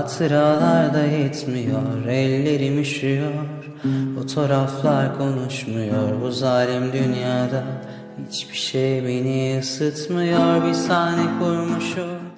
Hatıralar da yetmiyor Ellerim üşüyor. Fotoğraflar konuşmuyor Bu zalim dünyada Hiçbir şey beni ısıtmıyor. Bir sahne kurmuşum